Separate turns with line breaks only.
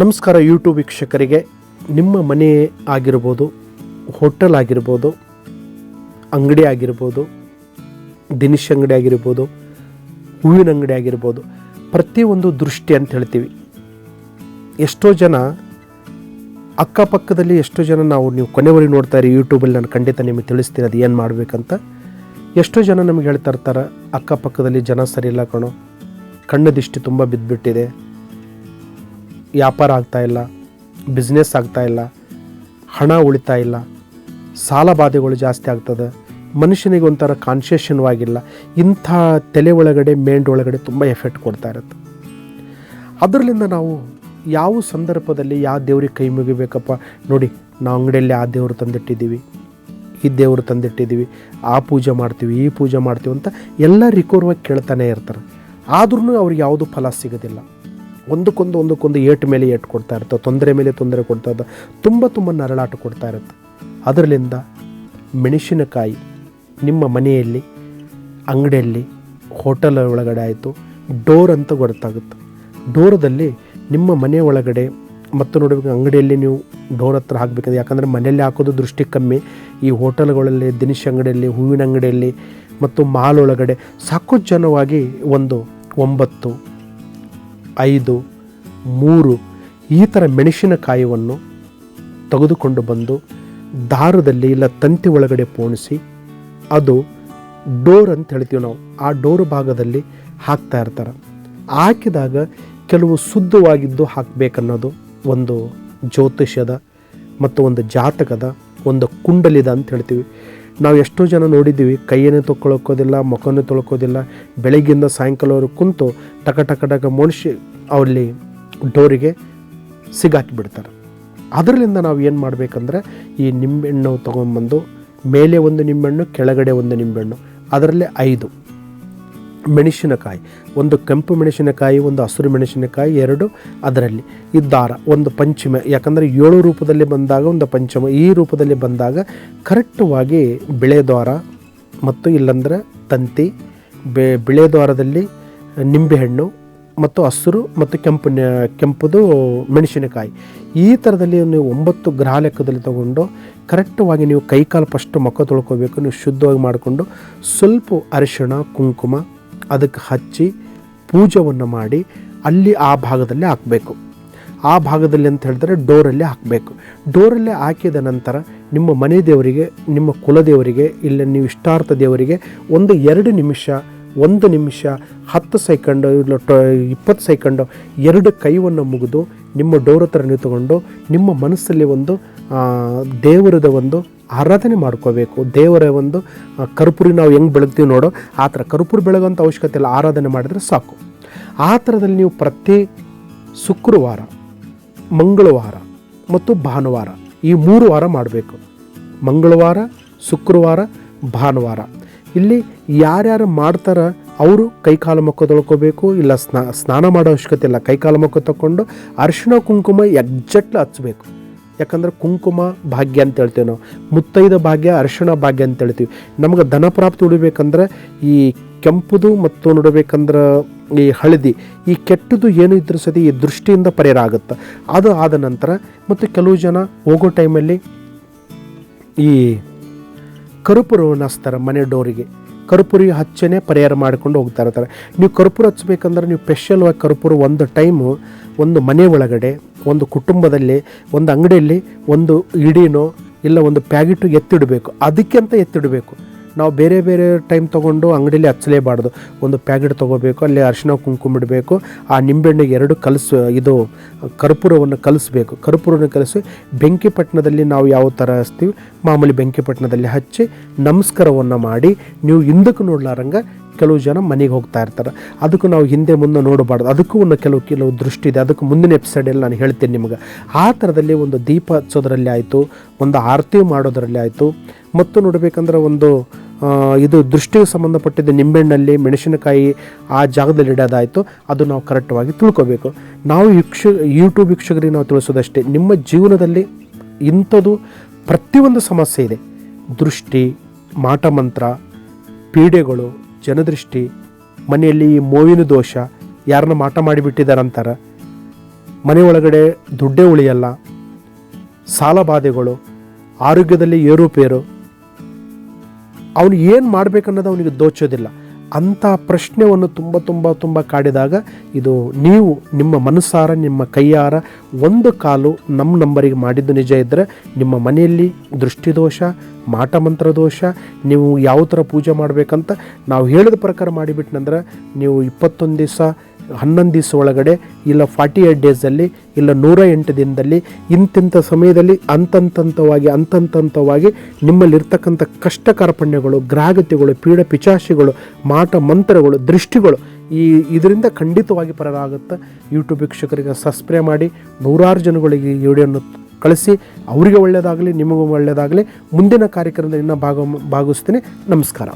ನಮಸ್ಕಾರ ಯೂಟ್ಯೂಬ್ ವೀಕ್ಷಕರಿಗೆ. ನಿಮ್ಮ ಮನೆ ಆಗಿರ್ಬೋದು, ಹೋಟೆಲ್ ಆಗಿರ್ಬೋದು, ಅಂಗಡಿ ಆಗಿರ್ಬೋದು, ದಿನಸಿ ಅಂಗಡಿ ಆಗಿರ್ಬೋದು, ಹೂವಿನ ಅಂಗಡಿ ಆಗಿರ್ಬೋದು, ಪ್ರತಿಯೊಂದು ದೃಷ್ಟಿ ಅಂತ ಹೇಳ್ತೀವಿ. ಎಷ್ಟೋ ಜನ ಅಕ್ಕಪಕ್ಕದಲ್ಲಿ ಎಷ್ಟೋ ಜನ ನಾವು ನೀವು ಕೊನೆವರೆಗೆ ನೋಡ್ತಾ ಇರಿ ಯೂಟ್ಯೂಬಲ್ಲಿ ನಾನು ಖಂಡಿತ ನಿಮಗೆ ತಿಳಿಸ್ತೀನಿ ಅದು ಏನು ಮಾಡಬೇಕಂತ. ಎಷ್ಟೋ ಜನ ನಮಗೆ ಹೇಳ್ತಾ ಇರ್ತಾರೆ, ಅಕ್ಕಪಕ್ಕದಲ್ಲಿ ಜನ ಸರಿ ಇಲ್ಲ ಕಣೋ, ಕಣ್ಣು ದಿಷ್ಟಿ ತುಂಬ ಬಿದ್ದುಬಿಟ್ಟಿದೆ ವ್ಯಾಪಾರ ಆಗ್ತಾಯಿಲ್ಲ ಬಿಸ್ನೆಸ್ ಆಗ್ತಾಯಿಲ್ಲ ಹಣ ಉಳಿತಾ ಇಲ್ಲ, ಸಾಲ ಬಾಧೆಗಳು ಜಾಸ್ತಿ ಆಗ್ತದೆ. ಮನುಷ್ಯನಿಗೆ ಒಂಥರ ಕಾನ್ಷಿಯಸ್ಷನ್ವಾಗಿಲ್ಲ ಇಂಥ ತಲೆ ಒಳಗಡೆ ಮೇಂಡ್ ಒಳಗಡೆ ತುಂಬ ಎಫೆಕ್ಟ್ ಕೊಡ್ತಾ ಇರುತ್ತೆ. ಅದರಲ್ಲಿಂದ ನಾವು ಯಾವ ಸಂದರ್ಭದಲ್ಲಿ ಯಾವ ದೇವ್ರಿಗೆ ಕೈ ಮುಗಿಬೇಕಪ್ಪ? ನೋಡಿ, ನಾವು ಅಂಗಡಿಯಲ್ಲಿ ಆ ದೇವರು ತಂದಿಟ್ಟಿದ್ದೀವಿ, ಈ ದೇವರು ತಂದಿಟ್ಟಿದ್ದೀವಿ, ಆ ಪೂಜೆ ಮಾಡ್ತೀವಿ, ಈ ಪೂಜೆ ಮಾಡ್ತೀವಿ ಅಂತ ಎಲ್ಲ ರಿಕೋರ್ವಾಗಿ ಕೇಳ್ತಾನೆ ಇರ್ತಾರೆ. ಆದ್ರೂ ಅವ್ರಿಗೆ ಯಾವುದು ಫಲ ಸಿಗೋದಿಲ್ಲ. ಒಂದಕ್ಕೊಂದು ಒಂದಕ್ಕೊಂದು ಏಟ್ ಮೇಲೆ ಏಟು ಕೊಡ್ತಾ ಇರ್ತವೆ ತೊಂದರೆ ಮೇಲೆ ತೊಂದರೆ ಕೊಡ್ತಾ ಇರ್ತವೆ ತುಂಬ ತುಂಬ ನರಳಾಟ ಕೊಡ್ತಾ ಇರುತ್ತೆ. ಅದರಲ್ಲಿಂದ ಮೆಣಸಿನಕಾಯಿ ನಿಮ್ಮ ಮನೆಯಲ್ಲಿ, ಅಂಗಡಿಯಲ್ಲಿ, ಹೋಟೆಲ್ ಒಳಗಡೆ ಆಯಿತು, ಡೋರ್ ಅಂತ ಗೊತ್ತಾಗುತ್ತೆ. ಡೋರದಲ್ಲಿ ನಿಮ್ಮ ಮನೆ ಒಳಗಡೆ ಮತ್ತು ನೋಡಬೇಕು ಅಂಗಡಿಯಲ್ಲಿ ನೀವು ಡೋರ್ ಹತ್ರ ಹಾಕಬೇಕಂದ್ರೆ, ಯಾಕಂದರೆ ಮನೆಯಲ್ಲಿ ಹಾಕೋದು ದೃಷ್ಟಿ ಕಮ್ಮಿ. ಈ ಹೋಟೆಲ್ಗಳಲ್ಲಿ, ದಿನಸಿ ಅಂಗಡಿಯಲ್ಲಿ, ಹೂವಿನ ಅಂಗಡಿಯಲ್ಲಿ ಮತ್ತು ಮಾಲ್ ಒಳಗಡೆ ಸಾಕು ಜನವಾಗಿ ಒಂದು ಒಂಬತ್ತು ಐದು, ಮೂರು ಈ ಥರ ಮೆಣಸಿನಕಾಯಿಯನ್ನು ತೆಗೆದುಕೊಂಡು ಬಂದು ದಾರದಲ್ಲಿ ಇಲ್ಲ ತಂತಿ ಒಳಗಡೆ ಪೋಣಿಸಿ ಅದು ಡೋರ್ ಅಂತ ಹೇಳ್ತೀವಿ ನಾವು, ಆ ಡೋರ್ ಭಾಗದಲ್ಲಿ ಹಾಕ್ತಾ ಇರ್ತಾರೆ. ಹಾಕಿದಾಗ ಕೆಲವು ಶುದ್ಧವಾಗಿದ್ದು ಹಾಕಬೇಕನ್ನೋದು ಒಂದು ಜ್ಯೋತಿಷ್ಯದ ಮತ್ತು ಒಂದು ಜಾತಕದ ಒಂದು ಕುಂಡಲಿದ ಅಂತ ಹೇಳ್ತೀವಿ. ನಾವು ಎಷ್ಟೋ ಜನ ನೋಡಿದ್ದೀವಿ, ಕೈಯನ್ನೇ ತೊಗೊಳಕೋದಿಲ್ಲ ಮುಖನೇ ತೊಳ್ಕೋದಿಲ್ಲ ಬೆಳಗ್ಗಿಂದ ಸಾಯಂಕಾಲವರು ಕುಂತು ಟಕ ಟಕ ಟಕ ಮನುಷ್ಯ ಅವ್ರಲ್ಲಿ ಡೋರಿಗೆ ಸಿಗಾಕಿಬಿಡ್ತಾರೆ ಅದರಿಂದ ನಾವು ಏನು ಮಾಡಬೇಕಂದ್ರೆ, ಈ ನಿಂಬೆಹಣ್ಣು ತೊಗೊಂಬಂದು ಮೇಲೆ ಒಂದು ನಿಂಬೆಹಣ್ಣು, ಕೆಳಗಡೆ ಒಂದು ನಿಂಬೆಹಣ್ಣು, ಅದರಲ್ಲಿ ಐದು. ಮೆಣಸಿನಕಾಯಿ, ಒಂದು ಕೆಂಪು ಮೆಣಸಿನಕಾಯಿ, ಒಂದು ಹಸಿರು ಮೆಣಸಿನಕಾಯಿ, ಎರಡು ಅದರಲ್ಲಿ. ಈ ದಾರ, ಒಂದು ಪಂಚಮ, ಯಾಕಂದರೆ ಏಳು ರೂಪದಲ್ಲಿ ಬಂದಾಗ, ಒಂದು ಪಂಚಮ, ಈ ರೂಪದಲ್ಲಿ ಬಂದಾಗ ಕರೆಕ್ಟಾಗಿ ಬಿಳೆ ದ್ವಾರ ಮತ್ತು ಇಲ್ಲಂದ್ರೆ ತಂತಿ, ಬೆ, ಬಿಳೆ ದ್ವಾರದಲ್ಲಿ ನಿಂಬೆಹಣ್ಣು ಮತ್ತು ಹಸಿರು ಮತ್ತು ಕೆಂಪು ಕೆಂಪುದು ಮೆಣಸಿನಕಾಯಿ. ಈ ಥರದಲ್ಲಿ ನೀವು ಒಂಬತ್ತು ಗ್ರಹ ಲೆಕ್ಕದಲ್ಲಿ ತಗೊಂಡು ಕರೆಕ್ಟಾಗಿ ನೀವು ಕೈಕಾಲು ಫಸ್ಟ್ ಮುಖ ತೊಳ್ಕೊಬೇಕು, ನೀವು ಶುದ್ಧವಾಗಿ ಮಾಡಿಕೊಂಡು ಸ್ವಲ್ಪ ಅರಿಶಿಣ, ಕುಂಕುಮ ಅದಕ್ಕೆ ಹಚ್ಚಿ ಪೂಜವನ್ನು ಮಾಡಿ ಅಲ್ಲಿ ಆ ಭಾಗದಲ್ಲಿ ಹಾಕಬೇಕು. ಆ ಭಾಗದಲ್ಲಿ ಅಂತ ಹೇಳಿದ್ರೆ ಡೋರಲ್ಲಿ ಹಾಕಬೇಕು. ಡೋರಲ್ಲಿ ಹಾಕಿದ ನಂತರ ನಿಮ್ಮ ಮನೆ ದೇವರಿಗೆ, ನಿಮ್ಮ ಕುಲದೇವರಿಗೆ, ಇಲ್ಲ ನೀವು ಇಷ್ಟಾರ್ಥ ದೇವರಿಗೆ ಒಂದು ಎರಡು ನಿಮಿಷ ಒಂದು ನಿಮಿಷ, ಹತ್ತು ಸೆಕೆಂಡು, ಇಲ್ಲ ಇಪ್ಪತ್ತು ಸೆಕೆಂಡು, ಎರಡು ಕೈವನ್ನು ಮುಗಿದು ನಿಮ್ಮ ಡೋರ್ ಹತ್ರ ನಿಂತುಕೊಂಡು ನಿಮ್ಮ ಮನಸ್ಸಲ್ಲಿ ಒಂದು ದೇವರದ ಒಂದು ಆರಾಧನೆ ಮಾಡ್ಕೋಬೇಕು. ದೇವರ ಒಂದು ಕರ್ಪೂರಿ ನಾವು ಹೆಂಗೆ ಬೆಳಗ್ತೀವಿ ನೋಡೋ, ಆ ಥರ ಕರ್ಪೂರ ಬೆಳಗೋಂಥ ಅವಶ್ಯಕತೆ ಇಲ್ಲ, ಆರಾಧನೆ ಮಾಡಿದ್ರೆ ಸಾಕು. ಆ ಥರದಲ್ಲಿ ನೀವು ಪ್ರತಿ ಶುಕ್ರವಾರ, ಮಂಗಳವಾರ ಮತ್ತು ಭಾನುವಾರ ಈ ಮೂರು ವಾರ ಮಾಡಬೇಕು. ಮಂಗಳವಾರ, ಶುಕ್ರವಾರ, ಭಾನುವಾರ. ಇಲ್ಲಿ ಯಾರ್ಯಾರು ಮಾಡ್ತಾರ, ಅವರು ಕೈಕಾಲು ಮುಖ ತೊಳ್ಕೋಬೇಕು, ಇಲ್ಲ ಸ್ನಾ, ಸ್ನಾನ ಮಾಡೋ ಅವಶ್ಯಕತೆ ಇಲ್ಲ, ಕೈಕಾಲು ಮುಖ ತಗೊಂಡು ಅರಿಶಿಣ, ಕುಂಕುಮ ಎಕ್ಸಾಕ್ಟ್ಲಿ ಹಚ್ಚಬೇಕು ಯಾಕಂದ್ರೆ ಕುಂಕುಮ ಭಾಗ್ಯ ಅಂತ ಹೇಳ್ತೀವಿ ನಾವು. ಮುತ್ತೈದ ಭಾಗ್ಯ, ಅರಿಶಿಣ ಭಾಗ್ಯ ಅಂತ ಹೇಳ್ತೀವಿ. ನಮಗೆ ಧನ ಪ್ರಾಪ್ತಿ ಉಳಿಬೇಕಂದ್ರೆ ಈ ಕೆಂಪುದು ಮತ್ತು ನೋಡಬೇಕಂದ್ರೆ ಈ ಹಳದಿ, ಈ ಕೆಟ್ಟದು ಏನು ಇದ್ರೂ ಸತಿ ಈ ದೃಷ್ಟಿಯಿಂದ ಪರಿಹಾರ ಆಗುತ್ತೆ. ಅದು ಆದ ನಂತರ ಮತ್ತು ಕೆಲವು ಜನ ಹೋಗೋ ಟೈಮಲ್ಲಿ ಈ ಕರುಪುರವನ್ನು ಹಚ್ತಾರೆ ಮನೆ ಡೋರಿಗೆ ಕರ್ಪೂರಿ ಹಚ್ಚನೆ ಪರಿಹಾರ ಮಾಡ್ಕೊಂಡು ಹೋಗ್ತಾ ಇರ್ತಾರೆ. ನೀವು ಕರ್ಪೂರ ಹಚ್ಚಬೇಕಂದ್ರೆ ನೀವು ಸ್ಪೆಷಲ್ವಾಗಿ ಕರ್ಪೂರ ಒಂದು ಟೈಮು ಒಂದು ಮನೆ ಒಳಗಡೆ, ಒಂದು ಕುಟುಂಬದಲ್ಲಿ, ಒಂದು ಅಂಗಡಿಯಲ್ಲಿ ಒಂದು ಇಡೀನೋ, ಇಲ್ಲ ಒಂದು ಪ್ಯಾಕೆಟು ಎತ್ತಿಡಬೇಕು. ಅದಕ್ಕೆ ಅಂತ ಎತ್ತಿಡಬೇಕು. ನಾವು ಬೇರೆ ಬೇರೆ ಟೈಮ್ ತೊಗೊಂಡು ಅಂಗಡಿಯಲ್ಲಿ ಹಚ್ಚಲೇಬಾರ್ದು. ಒಂದು ಪ್ಯಾಕೆಟ್ ತೊಗೋಬೇಕು, ಅಲ್ಲಿ ಅರಿಶಿನ ಕುಂಕುಮ ಇಡಬೇಕು, ಆ ನಿಂಬೆಹಣ್ಣಿಗೆ ಎರಡು ಕಲಸು, ಇದು ಕರ್ಪೂರವನ್ನು ಕಲಿಸ್ಬೇಕು. ಕರ್ಪೂರವನ್ನು ಕಲಿಸಿ ಬೆಂಕಿಪಟ್ಟಣದಲ್ಲಿ ನಾವು ಯಾವ ಥರ ಹಚ್ತೀವಿ? ಮಾಮೂಲಿ ಬೆಂಕಿಪಟ್ಟಣದಲ್ಲಿ ಹಚ್ಚಿ ನಮಸ್ಕಾರವನ್ನು ಮಾಡಿ, ನೀವು ಹಿಂದಕ್ಕೆ ನೋಡ್ಲಾರಂಗೆ ಕೆಲವು ಜನ ಮನೆಗೆ ಹೋಗ್ತಾ ಇರ್ತಾರೆ. ಅದಕ್ಕೂ ನಾವು ಹಿಂದೆ ಮುಂದೆ ನೋಡಬಾರ್ದು. ಅದಕ್ಕೂ ಒಂದು ಕೆಲವು ಕೆಲವು ದೃಷ್ಟಿ ಇದೆ. ಅದಕ್ಕೆ ಮುಂದಿನ ಎಪಿಸೋಡಲ್ಲಿ ನಾನು ಹೇಳ್ತೀನಿ ನಿಮಗೆ. ಆ ಥರದಲ್ಲಿ ಒಂದು ದೀಪ ಹಚ್ಚೋದ್ರಲ್ಲಿ ಆಯಿತು, ಒಂದು ಆರತಿ ಮಾಡೋದರಲ್ಲಿ ಆಯಿತು. ಮತ್ತು ನೋಡಬೇಕಂದ್ರೆ ಒಂದು ಇದು ದೃಷ್ಟಿಗೆ ಸಂಬಂಧಪಟ್ಟಿದ್ದ ನಿಂಬೆಹಣ್ಣಲ್ಲಿ ಮೆಣಸಿನಕಾಯಿ ಆ ಜಾಗದಲ್ಲಿ ಇಡೋದಾಯಿತು. ಅದು ನಾವು ಕರೆಕ್ಟಾಗಿ ತಿಳ್ಕೊಬೇಕು. ನಾವು ವೀಕ್ಷ, ಯೂಟ್ಯೂಬ್ ವೀಕ್ಷಕರಿಗೆ ನಾವು ತಿಳಿಸೋದಷ್ಟೇ, ನಿಮ್ಮ ಜೀವನದಲ್ಲಿ ಇಂಥದ್ದು ಪ್ರತಿಯೊಂದು ಸಮಸ್ಯೆ ಇದೆ. ದೃಷ್ಟಿ, ಮಾಟಮಂತ್ರ, ಪೀಡೆಗಳು, ಜನದೃಷ್ಟಿ, ಮನೆಯಲ್ಲಿ ಈ ಮೋವಿನ ದೋಷ, ಯಾರನ್ನ ಮಾಟ ಮಾಡಿಬಿಟ್ಟಿದ್ದಾರೆ ಅಂತಾರೆ. ಒಳಗಡೆ ದುಡ್ಡೇ ಉಳಿಯಲ್ಲ. ಸಾಲ ಬಾಧೆಗಳು, ಆರೋಗ್ಯದಲ್ಲಿ ಏರುಪೇರು ಅವನು ಏನು ಮಾಡಬೇಕನ್ನೋದು ಅವನಿಗೆ ದೋಚೋದಿಲ್ಲ. ಅಂಥ ಪ್ರಶ್ನೆವನ್ನು ತುಂಬ ತುಂಬ ತುಂಬ ಕಾಡಿದಾಗ ಇದು ನೀವು ನಿಮ್ಮ ಮನಸ್ಸಾರ, ನಿಮ್ಮ ಕೈಯಾರ ಒಂದು ಕಾಲು ನಮ್ಮ ನಂಬರಿಗೆ ಮಾಡಿದ್ದು ನಿಜ ಇದ್ದರೆ ನಿಮ್ಮ ಮನೆಯಲ್ಲಿ ದೃಷ್ಟಿದೋಷ ಮಾಟಮಂತ್ರ ದೋಷ, ನೀವು ಯಾವ ಥರ ಪೂಜೆ ಮಾಡಬೇಕಂತ ನಾವು ಹೇಳಿದ ಪ್ರಕಾರ ಮಾಡಿಬಿಟ್ನಂದ್ರೆ ನೀವು ಇಪ್ಪತ್ತೊಂದು ದಿವಸ ಹನ್ನೊಂದು ದಿವಸ ಒಳಗಡೆ ಇಲ್ಲ ಫಾರ್ಟಿ ಏಟ್ ಡೇಸಲ್ಲಿ ಇಲ್ಲ ನೂರ ಎಂಟು ದಿನದಲ್ಲಿ ಇಂತಿಂಥ ಸಮಯದಲ್ಲಿ ಅಂತಂತಂತವಾಗಿ ಅಂತಂತಂತವಾಗಿ ನಿಮ್ಮಲ್ಲಿರ್ತಕ್ಕಂಥ ಕಷ್ಟ ಕಾರ್ಪಣ್ಯಗಳು ಗ್ರಹಗತಿಗಳು, ಪೀಡ ಪಿಚಾಶಿಗಳು ಮಾಟ ಮಂತ್ರಗಳು, ದೃಷ್ಟಿಗಳು ಈ ಇದರಿಂದ ಖಂಡಿತವಾಗಿ ಪರರಾಗುತ್ತೆ ಯೂಟ್ಯೂಬ್ ವೀಕ್ಷಕರಿಗೆ ಸಬ್ಸ್ಕ್ರೈಬ್ ಮಾಡಿ, ನೂರಾರು ಜನಗಳಿಗೆ ಈ ವಿಡಿಯೋನ ಕಳಿಸಿ, ಅವರಿಗೆ ಒಳ್ಳೆಯದಾಗಲಿ, ನಿಮಗೂ ಒಳ್ಳೆಯದಾಗಲಿ. ಮುಂದಿನ ಕಾರ್ಯಕ್ರಮದಲ್ಲಿ ಇನ್ನೂ ಭಾಗ, ಭಾಗವಹಿಸ್ತೀನಿ. ನಮಸ್ಕಾರ.